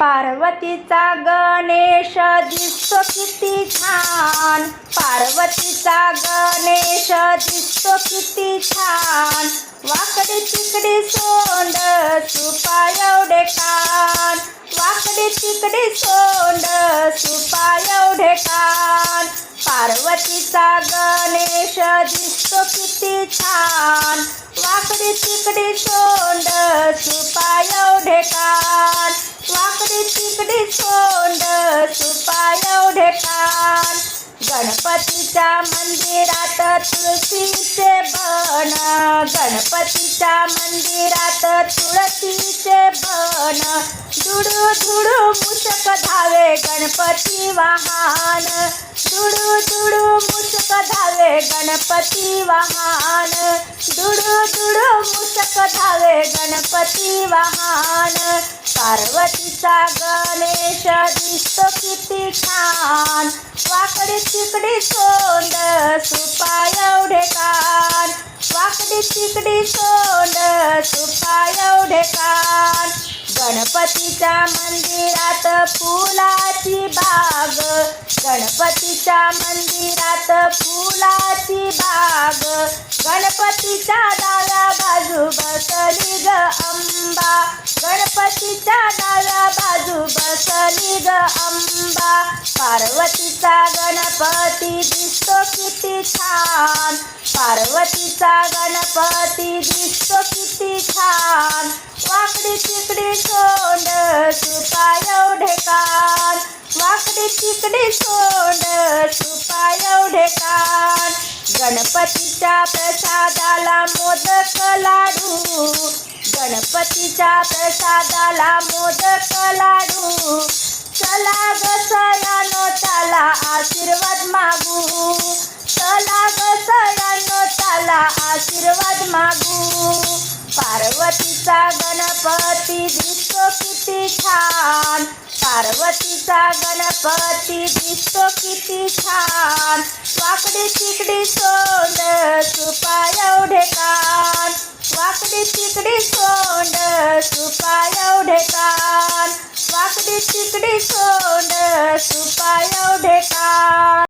पार्वतीचा गणेश दिसतो किती छान. पार्वतीचा गणेश दिसतो किती छान. वाकडे तिकडे सोंड सुपा एवढे कान. वाकडे तिकडे सोंड सुपा एवढे कान. पार्वतीचा गणेश दिसतो किती छान. वाकडे तिकडे सोंड सुपा एवढे कान. तिकडे सोंड सुपा एवढे कान गणपतीच्या मंदिरात तुळशीचे बन गणपतीच्या मंदिरात तुळशीचे बन धुडू धुडू मुशक धावे गणपती वाहन धुडू धुडू मुशक धावे गणपती वाहन धुडू धुडू मुशक धावे गणपती वाहन पार्वतीचा गणेश दिसतो किती छान. वाकडी तिकडी सोंड सुपा एवढे कान. वाकडी तिकडी सोंड सुपा एवढे कान. गणपतीच्या मंदिरात फुलाची बाग. गणपतीच्या मंदिरात फुलाची बाग. गणपतीच्या डाव्या बाजू बसली ग अम्मा. पार्वतीच्या डाव्या बाजू बसली ग अंबा पार्वतीचा गणपती दिसतो किती छान. पार्वतीचा गणपती दिसतो किती छान. वाकडी तिकडी सोंड सुपा एवढे कान. वाकडी तिकडी सोंड सुपा एवढे कान. गणपतीच्या प्रसादाला मोदक लाडू. गणपतीच्या प्रसादाला मोदक लाडू. चला ग सयानो चला आशीर्वाद मागू. चला ग सयानो चला आशीर्वाद मागू. पार्वतीचा गणपती दिसतो किती छान. पार्वतीचा गणपती दिसतो किती छान. वाकडी तिकडी सोंड सुपा एवढे कान. वाकडी तिकडी सो सोंड सुपा एवढे कान वाकडे तिकडे सोंड सुपा एवढे कान